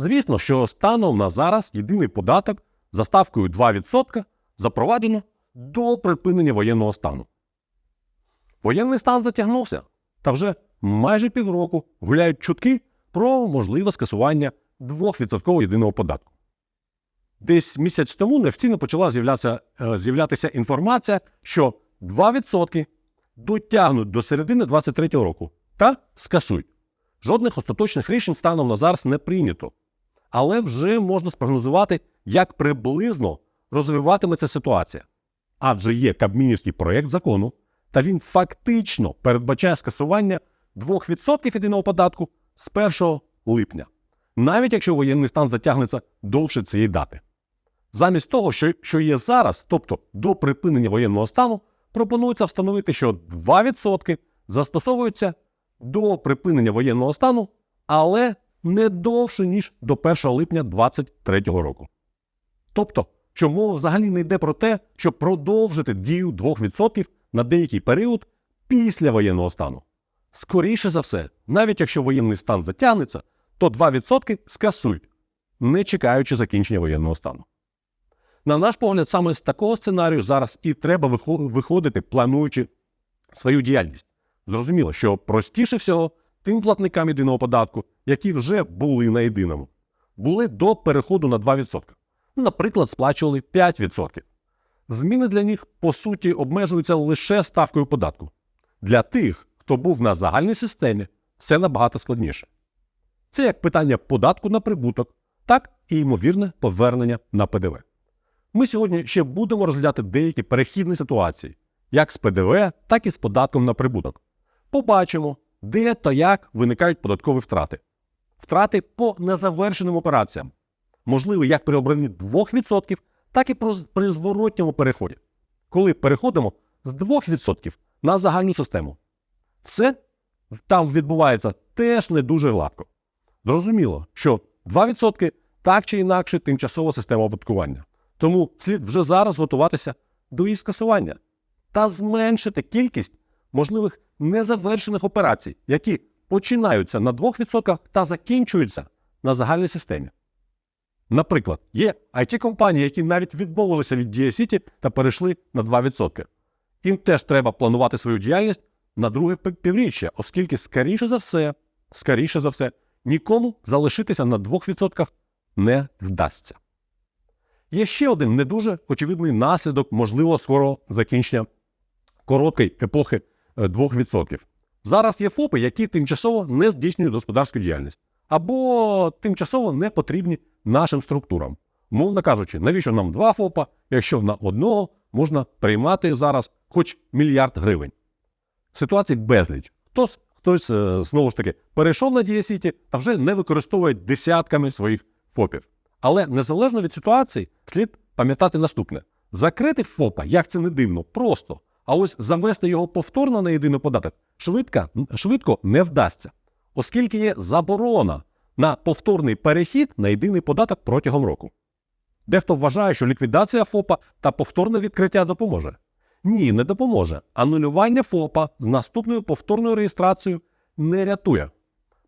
Звісно, що станом на зараз єдиний податок за ставкою 2% запроваджено до припинення воєнного стану. Воєнний стан затягнувся, та вже майже півроку гуляють чутки про можливе скасування 2% єдиного податку. Десь місяць тому неофіційно почала з'являтися, е, інформація, що 2% дотягнуть до середини 2023 року та скасують. Жодних остаточних рішень станом на зараз не прийнято. Але вже можна спрогнозувати, як приблизно розвиватиметься ситуація. Адже є кабмінівський проєкт закону, та він фактично передбачає скасування 2% єдиного податку з 1 липня, навіть якщо воєнний стан затягнеться довше цієї дати. Замість того, що, що є зараз, тобто до припинення воєнного стану, пропонується встановити, що 2% застосовуються до припинення воєнного стану, але не довше, ніж до 1 липня 2023 року. Тобто, мова взагалі не йде про те, щоб продовжити дію 2% на деякий період після воєнного стану. Скоріше за все, навіть якщо воєнний стан затягнеться, то 2% скасують, не чекаючи закінчення воєнного стану. На наш погляд, саме з такого сценарію зараз і треба виходити, плануючи свою діяльність. Зрозуміло, що простіше всього тим платникам єдиного податку, які вже були на єдиному, були до переходу на 2%. Ну, Наприклад, сплачували 5%. Зміни для них, по суті, обмежуються лише ставкою податку. Для тих, хто був на загальній системі, все набагато складніше. Це як питання податку на прибуток, так і ймовірне повернення на ПДВ. Ми сьогодні ще будемо розглядати деякі перехідні ситуації, як з ПДВ, так і з податком на прибуток. Побачимо, де та як виникають податкові втрати. Втрати по незавершеним операціям, можливі як при обранні 2%, так і при зворотньому переході, коли переходимо з 2% на загальну систему. Все там відбувається теж не дуже гладко. Зрозуміло, що 2% так чи інакше тимчасова система оподаткування. Тому слід вже зараз готуватися до її скасування та зменшити кількість можливих незавершених операцій, які починаються на 2% та закінчуються на загальній системі. Наприклад, є IT-компанії, які навіть відмовилися від Дія-Сіті та перейшли на 2%. Їм теж треба планувати свою діяльність на друге півріччя, оскільки, скоріше за все, скоріше за все, нікому залишитися на 2% не вдасться. Є ще один не дуже очевидний наслідок можливого скорого закінчення короткої епохи 2%. Зараз є ФОПи, які тимчасово не здійснюють господарську діяльність або тимчасово не потрібні нашим структурам. Мовно кажучи, навіщо нам два ФОПа, якщо на одного можна приймати зараз хоч мільярд гривень. Ситуацій безліч. Хтось, хтось е, знову ж таки перейшов на Дієсіті та вже не використовує десятками своїх ФОПів. Але незалежно від ситуації, слід пам'ятати наступне: закрити ФОПа, як це не дивно, просто. А ось завести його повторно на єдиний податок швидко, швидко не вдасться, оскільки є заборона на повторний перехід на єдиний податок протягом року. Дехто вважає, що ліквідація ФОПа та повторне відкриття допоможе. Ні, не допоможе. Анулювання ФОПа з наступною повторною реєстрацією не рятує.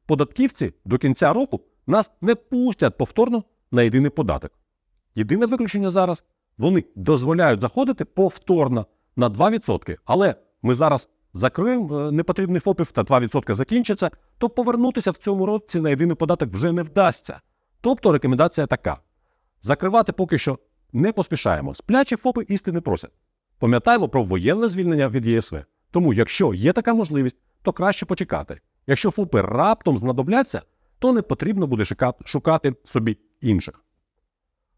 Податківці до кінця року нас не пустять повторно на єдиний податок. Єдине виключення зараз вони дозволяють заходити повторно на 2%. Але ми зараз закриємо е, непотрібних ФОПів та 2% закінчиться, то повернутися в цьому році на єдиний податок вже не вдасться. Тобто рекомендація така: закривати поки що не поспішаємо. Сплячі ФОПи істини просять. Пам'ятаємо про воєнне звільнення від ЄСВ. Тому, якщо є така можливість, то краще почекати. Якщо ФОПи раптом знадобляться, то не потрібно буде шукати собі інших.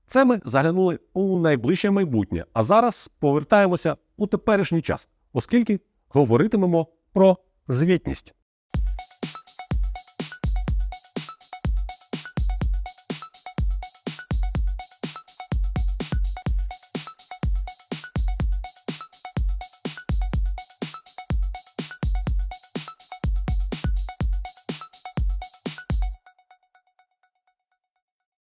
Це ми заглянули у найближче майбутнє, а зараз повертаємося у теперішній час, оскільки говоритимемо про звітність.